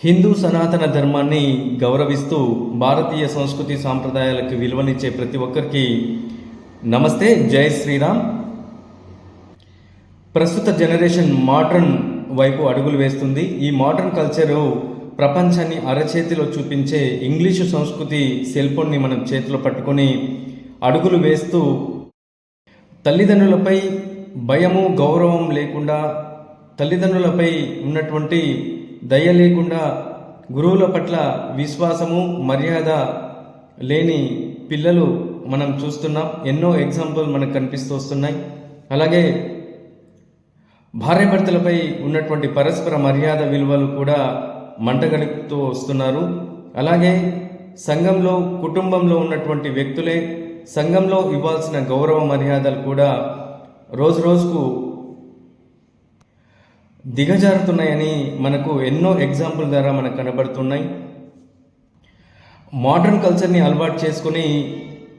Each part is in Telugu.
హిందూ సనాతన ధర్మాన్ని గౌరవిస్తూ భారతీయ సంస్కృతి సాంప్రదాయాలకు విలువనిచ్చే ప్రతి ఒక్కరికి నమస్తే జై శ్రీరామ్. ప్రస్తుత జనరేషన్ మోడర్న్ వైపు అడుగులు వేస్తుంది. ఈ మోడర్న్ కల్చరు ప్రపంచాన్ని అరచేతిలో చూపించే ఇంగ్లీషు సంస్కృతి సెల్ఫోన్ని మనం చేతిలో పట్టుకొని అడుగులు వేస్తూ తల్లిదండ్రులపై భయము గౌరవం లేకుండా తల్లిదండ్రులపై ఉన్నటువంటి దయ లేకుండా గురువుల పట్ల విశ్వాసము మర్యాద లేని పిల్లలు మనం చూస్తున్నాం. ఎన్నో ఎగ్జాంపుల్ మనకు కనిపిస్తూ వస్తున్నాయి. అలాగే భార్యాభర్తలపై ఉన్నటువంటి పరస్పర మర్యాద విలువలు కూడా మంటగడుపుతూ వస్తున్నారు. అలాగే సంఘంలో కుటుంబంలో ఉన్నటువంటి వ్యక్తులే సంఘంలో ఇవ్వాల్సిన గౌరవ మర్యాదలు కూడా రోజు రోజుకు దిగజారుతున్నాయని మనకు ఎన్నో ఎగ్జాంపుల్ ద్వారా మనకు కనబడుతున్నాయి. మోడర్న్ కల్చర్ని అలవాటు చేసుకుని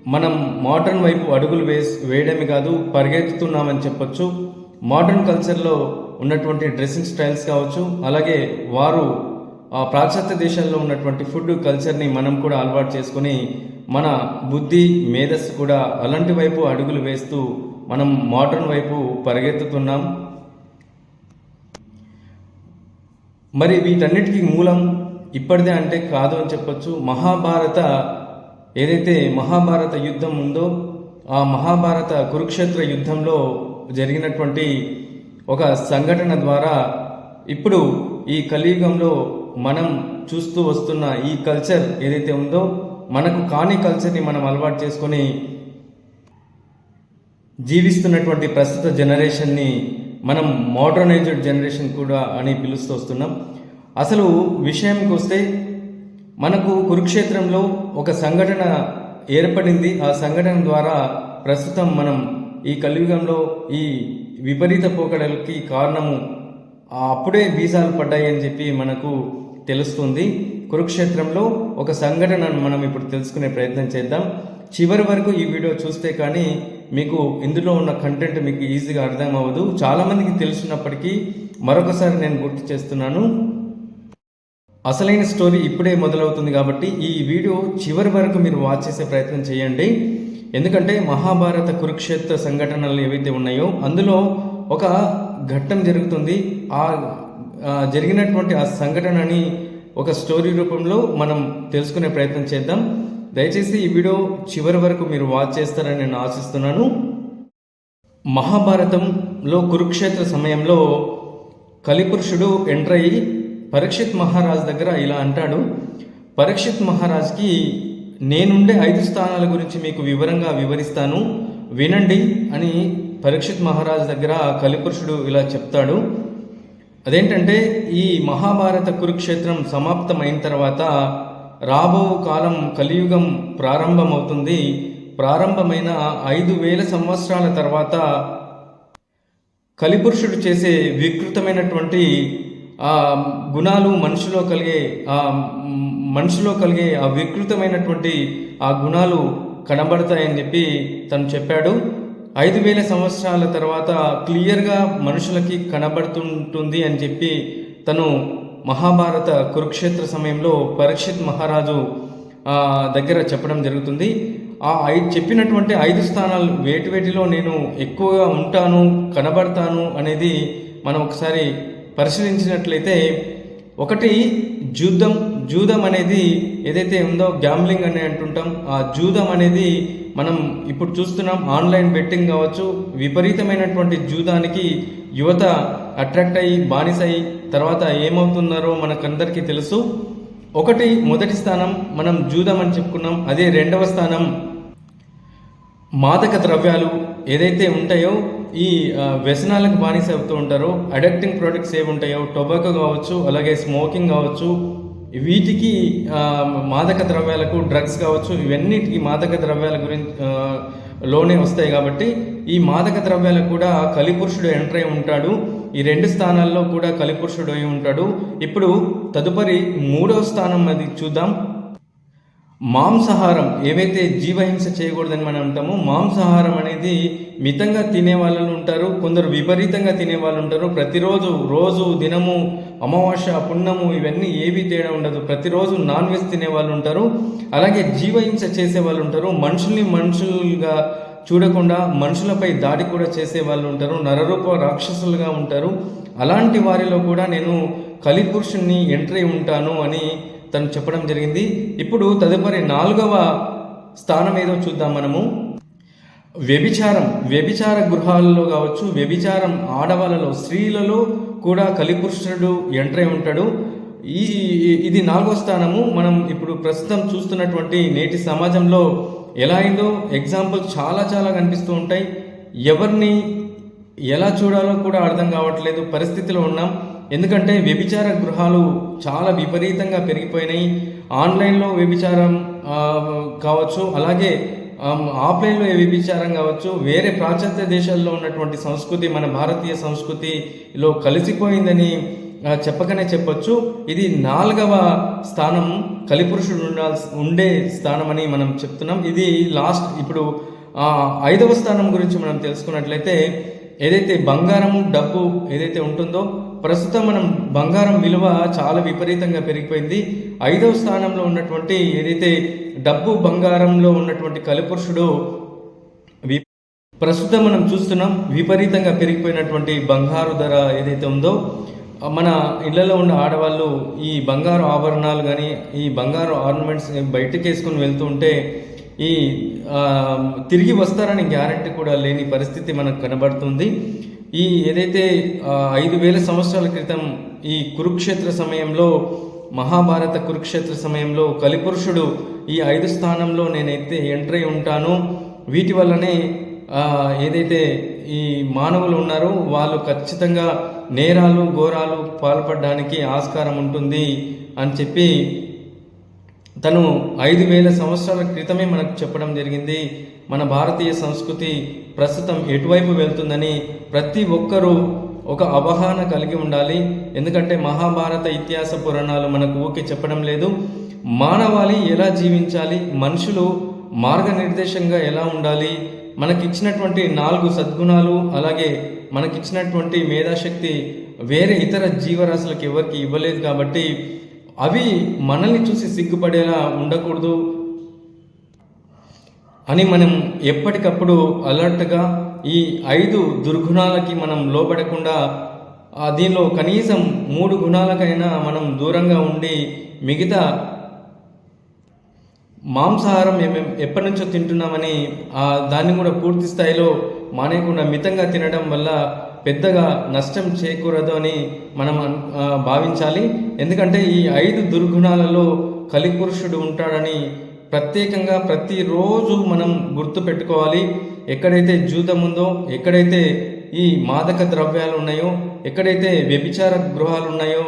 మనం మోడర్న్ వైపు అడుగులు వేసి వేయడమే కాదు పరిగెత్తుతున్నామని చెప్పొచ్చు. మోడర్న్ కల్చర్లో ఉన్నటువంటి డ్రెస్సింగ్ స్టైల్స్ కావచ్చు అలాగే వారు ఆ పాశ్చాత్య దేశాల్లో ఉన్నటువంటి ఫుడ్ కల్చర్ని మనం కూడా అలవాటు చేసుకొని మన బుద్ధి మేధస్సు కూడా అలాంటి వైపు అడుగులు వేస్తూ మనం మోడర్న్ వైపు పరిగెత్తుతున్నాం. మరి వీటన్నిటికీ మూలం ఇప్పటిదే అంటే కాదు అని చెప్పొచ్చు. మహాభారత ఏదైతే మహాభారత యుద్ధం ఉందో ఆ మహాభారత కురుక్షేత్ర యుద్ధంలో జరిగినటువంటి ఒక సంఘటన ద్వారా ఇప్పుడు ఈ కలియుగంలో మనం చూస్తూ వస్తున్న ఈ కల్చర్ ఏదైతే ఉందో మనకు కాని కల్చర్ని మనం అలవాటు చేసుకొని జీవిస్తున్నటువంటి ప్రస్తుత జనరేషన్ని మనం మోడర్నైజ్డ్ జనరేషన్ కూడా అని పిలుస్తూ వస్తున్నాం. అసలు విషయంకి వస్తే మనకు కురుక్షేత్రంలో ఒక సంఘటన ఏర్పడింది. ఆ సంఘటన ద్వారా ప్రస్తుతం మనం ఈ కలియుగంలో ఈ విపరీత పోకడలకి కారణము అప్పుడే బీజాలు పడ్డాయి అని చెప్పి మనకు తెలుస్తుంది. కురుక్షేత్రంలో ఒక సంఘటనను మనం ఇప్పుడు తెలుసుకునే ప్రయత్నం చేద్దాం. చివరి వరకు ఈ వీడియో చూస్తే కానీ మీకు ఇందులో ఉన్న కంటెంట్ మీకు ఈజీగా అర్థం అవ్వదు చాలామందికి తెలిసినప్పటికీ మరొకసారి నేను గుర్తు చేస్తున్నాను. అసలైన స్టోరీ ఇప్పుడే మొదలవుతుంది కాబట్టి ఈ వీడియో చివరి వరకు మీరు వాచ్ చేసే ప్రయత్నం చేయండి. ఎందుకంటే మహాభారత కురుక్షేత్ర సంఘటనలు ఏవైతే ఉన్నాయో అందులో ఒక ఘట్టం జరుగుతుంది. ఆ జరిగినటువంటి ఆ సంఘటనని ఒక స్టోరీ రూపంలో మనం తెలుసుకునే ప్రయత్నం చేద్దాం. దయచేసి ఈ వీడియో చివరి వరకు మీరు వాచ్ చేస్తారని నేను ఆశిస్తున్నాను. మహాభారతంలో కురుక్షేత్ర సమయంలో కలిపురుషుడు ఎంటర్ అయ్యి పరీక్షిత్ మహారాజ్ దగ్గర ఇలా అంటాడు పరీక్షిత్ మహారాజ్కి నేనుండే ఐదు స్థానాల గురించి మీకు వివరంగా వివరిస్తాను. వినండి అని పరీక్షిత్ మహారాజ్ దగ్గర కలిపురుషుడు ఇలా చెప్తాడు. అదేంటంటే ఈ మహాభారత కురుక్షేత్రం సమాప్తమైన తర్వాత రాబో కాలం కలియుగం ప్రారంభమవుతుంది. ప్రారంభమైన ఐదు వేల సంవత్సరాల తర్వాత కలిపురుషుడు చేసే వికృతమైనటువంటి ఆ గుణాలు మనిషిలో కలిగే ఆ మనిషిలో కలిగే ఆ వికృతమైనటువంటి ఆ గుణాలు కనబడతాయని చెప్పి తను చెప్పాడు. ఐదు వేల సంవత్సరాల తర్వాత క్లియర్గా మనుషులకి కనబడుతుంటుంది అని చెప్పి తను మహాభారత కురుక్షేత్ర సమయంలో పరీక్షిత్ మహారాజు దగ్గర చెప్పడం జరుగుతుంది. ఆ ఐదు చెప్పినటువంటి ఐదు స్థానాలు వేటి వేటిలో నేను ఎక్కువగా ఉంటాను కనబడతాను అనేది మనం ఒకసారి పరిశీలించినట్లయితే ఒకటి జూదం జూదం అనేది ఏదైతే ఉందో గ్యాంబ్లింగ్ అని అంటుంటాం. ఆ జూదం అనేది మనం ఇప్పుడు చూస్తున్నాం ఆన్లైన్ బెట్టింగ్ కావచ్చు విపరీతమైనటువంటి జూదానికి యువత అట్రాక్ట్ అయ్యి బానిస అయ్యి తర్వాత ఏమవుతున్నారో మనకందరికీ తెలుసు. ఒకటి మొదటి స్థానం మనం జూదామని చెప్పుకున్నాం. అదే రెండవ స్థానం. మాదక ద్రవ్యాలు ఏదైతే ఉంటాయో ఈ వ్యసనాలకు బానిస అవుతూ ఉంటారో అడక్టింగ్ ప్రోడక్ట్స్ ఏవి ఉంటాయో టొబాకో కావచ్చు అలాగే స్మోకింగ్ కావచ్చు వీటికి మాదక ద్రవ్యాలకు డ్రగ్స్ కావచ్చు ఇవన్నిటికీ మాదక ద్రవ్యాల గురించి లోనే వస్తాయి కాబట్టి ఈ మాదక ద్రవ్యాలకు కూడా కలిపురుషుడు ఎంటర్ అయి ఉంటాడు. ఈ రెండు స్థానాల్లో కూడా కలిపురుషుడు అయి ఉంటాడు. ఇప్పుడు తదుపరి మూడవ స్థానం అది చూద్దాం. మాంసాహారం ఏవైతే జీవహింస చేయకూడదని మనం అంటామో మాంసాహారం అనేది మితంగా తినే వాళ్ళు ఉంటారు కొందరు విపరీతంగా తినే వాళ్ళు ఉంటారు. ప్రతిరోజు రోజు దినము అమావాస్య పుణ్యము ఇవన్నీ ఏవి తేడా ఉండదు. ప్రతిరోజు నాన్ వెజ్ తినే వాళ్ళు ఉంటారు. అలాగే జీవహింస చేసే వాళ్ళు ఉంటారు. మనుషుల్ని మనుషులుగా చూడకుండా మనుషులపై దాడి కూడా చేసే వాళ్ళు ఉంటారు నరరూప రాక్షసులుగా ఉంటారు. అలాంటి వారిలో కూడా నేను కలిపురుషుణ్ణి ఎంట్రీ ఉంటాను అని తను చెప్పడం జరిగింది. ఇప్పుడు తదుపరి నాలుగవ స్థానం ఏదో చూద్దాం మనము. వ్యభిచారం. వ్యభిచార గృహాలలో కావచ్చు వ్యభిచారం ఆడవాళ్ళలో స్త్రీలలో కూడా కలిపురుషుడు ఎంట్రై ఉంటాడు. ఈ ఇది నాలుగో స్థానము. మనం ఇప్పుడు ప్రస్తుతం చూస్తున్నటువంటి నేటి సమాజంలో ఎలా అయిందో ఎగ్జాంపుల్ చాలా చాలా కనిపిస్తూ ఉంటాయి. ఎవరిని ఎలా చూడాలో కూడా అర్థం కావట్లేదు. పరిస్థితిలో ఉన్నాం. ఎందుకంటే వ్యభిచార గృహాలు చాలా విపరీతంగా పెరిగిపోయినాయి. ఆన్లైన్లో వ్యభిచారం కావచ్చు అలాగే ఆఫ్లైన్లో వ్యభిచారం కావచ్చు వేరే పాశ్చాత్య దేశాల్లో ఉన్నటువంటి సంస్కృతి మన భారతీయ సంస్కృతిలో కలిసిపోయిందని చెప్పకనే చెప్పొచ్చు. ఇది నాలుగవ స్థానం కలిపురుషుడు ఉండాల్సి ఉండే స్థానం అని మనం చెప్తున్నాం. ఇది లాస్ట్ ఇప్పుడు ఐదవ స్థానం గురించి మనం తెలుసుకున్నట్లయితే ఏదైతే బంగారము డబ్బు ఏదైతే ఉంటుందో ప్రస్తుతం మనం బంగారం విలువ చాలా విపరీతంగా పెరిగిపోయింది. ఐదవ స్థానంలో ఉన్నటువంటి ఏదైతే డబ్బు బంగారంలో ఉన్నటువంటి కలిపురుషుడు ప్రస్తుతం మనం చూస్తున్నాం విపరీతంగా పెరిగిపోయినటువంటి బంగారు ధర ఏదైతే ఉందో మన ఇళ్ళలో ఉన్న ఆడవాళ్ళు ఈ బంగారు ఆభరణాలు కానీ ఈ బంగారు ఆర్నమెంట్స్ బయటకు వేసుకుని వెళ్తూ ఉంటే ఈ తిరిగి వస్తారని గ్యారెంటీ కూడా లేని పరిస్థితి మనకు కనబడుతుంది. ఈ ఏదైతే ఐదు వేల సంవత్సరాల క్రితం ఈ కురుక్షేత్ర సమయంలో మహాభారత కురుక్షేత్ర సమయంలో కలిపురుషుడు ఈ ఐదు స్థానంలో నేనైతే ఎంట్రీ ఉంటాను. వీటి వల్లనే ఏదైతే ఈ మానవులు ఉన్నారో వాళ్ళు ఖచ్చితంగా నేరాలు ఘోరాలు పాల్పడడానికి ఆస్కారం ఉంటుంది అని చెప్పి తను ఐదు వేల సంవత్సరాల క్రితమే మనకు చెప్పడం జరిగింది. మన భారతీయ సంస్కృతి ప్రస్తుతం ఎటువైపు వెళ్తుందని ప్రతి ఒక్కరూ ఒక అవగాహన కలిగి ఉండాలి. ఎందుకంటే మహాభారత ఇతిహాస పురాణాలు మనకు ఊకే చెప్పడం లేదు. మానవాళి ఎలా జీవించాలి? మనుషులు మార్గనిర్దేశంగా ఎలా ఉండాలి? మనకిచ్చినటువంటి నాలుగు సద్గుణాలు అలాగే మనకిచ్చినటువంటి మేధాశక్తి వేరే ఇతర జీవరాశులకు ఎవరికి ఇవ్వలేదు కాబట్టి అవి మనల్ని చూసి సిగ్గుపడేలా ఉండకూడదు అని మనం ఎప్పటికప్పుడు అలర్ట్గా ఈ ఐదు దుర్గుణాలకి మనం లోబడకుండా దీనిలో కనీసం మూడు గుణాలకైనా మనం దూరంగా ఉండి మిగతా మాంసాహారం ఎప్పటి నుంచో తింటున్నామని దాన్ని కూడా పూర్తి స్థాయిలో మానేయకుండా మితంగా తినడం వల్ల పెద్దగా నష్టం చేకూరదు అని మనం భావించాలి. ఎందుకంటే ఈ ఐదు దుర్గుణాలలో కలిపురుషుడు ఉంటాడని ప్రత్యేకంగా ప్రతిరోజు మనం గుర్తు పెట్టుకోవాలి. ఎక్కడైతే జూతం ఉందో ఎక్కడైతే ఈ మాదక ద్రవ్యాలు ఉన్నాయో ఎక్కడైతే వ్యభిచార గృహాలు ఉన్నాయో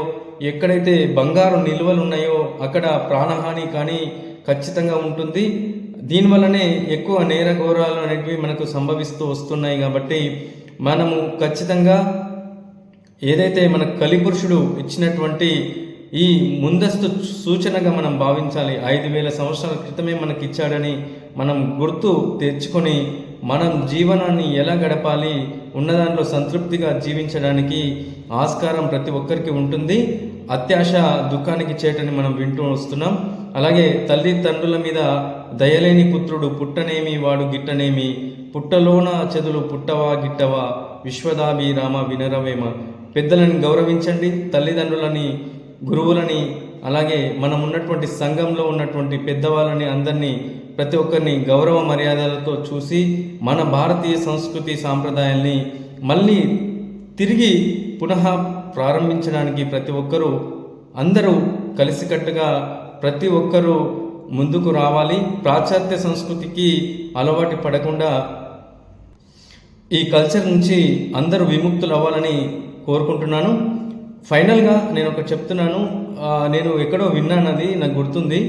ఎక్కడైతే బంగారు నిల్వలు ఉన్నాయో అక్కడ ప్రాణహాని కానీ ఖచ్చితంగా ఉంటుంది. దీనివల్లనే ఎక్కువ నేరఘోరాలు అనేటివి మనకు సంభవిస్తూ వస్తున్నాయి కాబట్టి మనము ఖచ్చితంగా ఏదైతే మన కలిపురుషుడు ఇచ్చినటువంటి ఈ ముందస్తు సూచనగా మనం భావించాలి ఐదు వేల సంవత్సరాల క్రితమే మనకి ఇచ్చాడని మనం గుర్తు తెచ్చుకొని మనం జీవనాన్ని ఎలా గడపాలి ఉన్నదాంట్లో సంతృప్తిగా జీవించడానికి ఆస్కారం ప్రతి ఒక్కరికి ఉంటుంది. అత్యాశ దుఃఖానికి చేటని మనం వింటూ వస్తున్నాం. అలాగే తల్లి తండ్రుల మీద దయలేని పుత్రుడు పుట్టనేమి వాడు గిట్టనేమి పుట్టలోన చెదులు పుట్టవా గిట్టవా విశ్వదాభిరామ వినరవేమ. పెద్దలని గౌరవించండి తల్లిదండ్రులని గురువులని అలాగే మనం ఉన్నటువంటి సంఘంలో ఉన్నటువంటి పెద్దవాళ్ళని అందరినీ ప్రతి ఒక్కరిని గౌరవ మర్యాదలతో చూసి మన భారతీయ సంస్కృతి సాంప్రదాయాల్ని మళ్ళీ తిరిగి పునః ప్రారంభించడానికి ప్రతి ఒక్కరూ అందరూ కలిసికట్టుగా ప్రతి ఒక్కరూ ముందుకు రావాలి. పాశ్చాత్య సంస్కృతికి అలవాటు పడకుండా ఈ కల్చర్ నుంచి అందరూ విముక్తులు అవ్వాలని కోరుకుంటున్నాను. ఫైనల్గా నేను ఒక చెప్తున్నాను. నేను ఎక్కడో విన్నాను అది నాకు గుర్తుంది.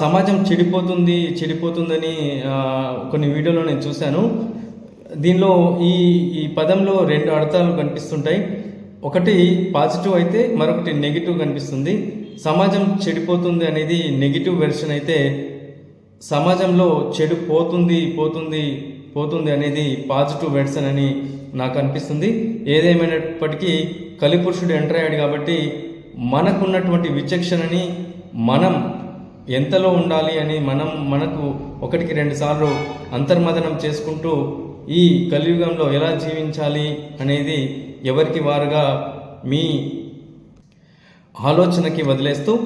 సమాజం చెడిపోతుంది చెడిపోతుందని కొన్ని వీడియోలో నేను చూశాను. దీనిలో ఈ ఈ పదంలో రెండు అర్థాలు కనిపిస్తుంటాయి. ఒకటి పాజిటివ్ అయితే మరొకటి నెగిటివ్ కనిపిస్తుంది. సమాజం చెడిపోతుంది అనేది నెగిటివ్ వెర్షన్ అయితే సమాజంలో చెడు పోతుంది పోతుంది పోతుంది అనేది పాజిటివ్ వెర్షన్ అని నాకు అనిపిస్తుంది. ఏదేమైనప్పటికీ కలిపురుషుడు ఎంటర్ అయ్యాడు కాబట్టి మనకున్నటువంటి విచక్షణని మనం ఎంతలో ఉండాలి అని మనం మనకు ఒకటికి రెండు సార్లు అంతర్మదనం చేసుకుంటూ ఈ కలియుగంలో ఎలా జీవించాలి అనేది ఎవరికి వారుగా మీ ఆలోచనకి వదిలేస్తూ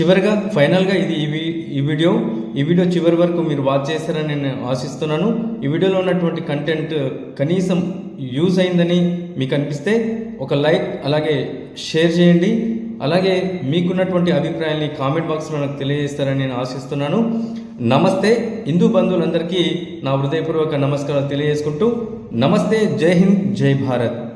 చివరిగా ఫైనల్గా ఇది ఈ వీ- ఈ వీడియో. ఈ వీడియో చివరి వరకు మీరు వాచ్ చేస్తారని నేను ఆశిస్తున్నాను. ఈ వీడియోలో ఉన్నటువంటి కంటెంట్ కనీసం యూజ్ అయిందని మీకు అనిపిస్తే ఒక లైక్ అలాగే షేర్ చేయండి. అలాగే మీకున్నటువంటి అభిప్రాయాల్ని కామెంట్ బాక్స్లో నాకు తెలియజేస్తారని నేను ఆశిస్తున్నాను. నమస్తే హిందూ బంధువులందరికీ నా హృదయపూర్వక నమస్కారాలు తెలియజేసుకుంటూ. నమస్తే జై హింద్ జై భారత్.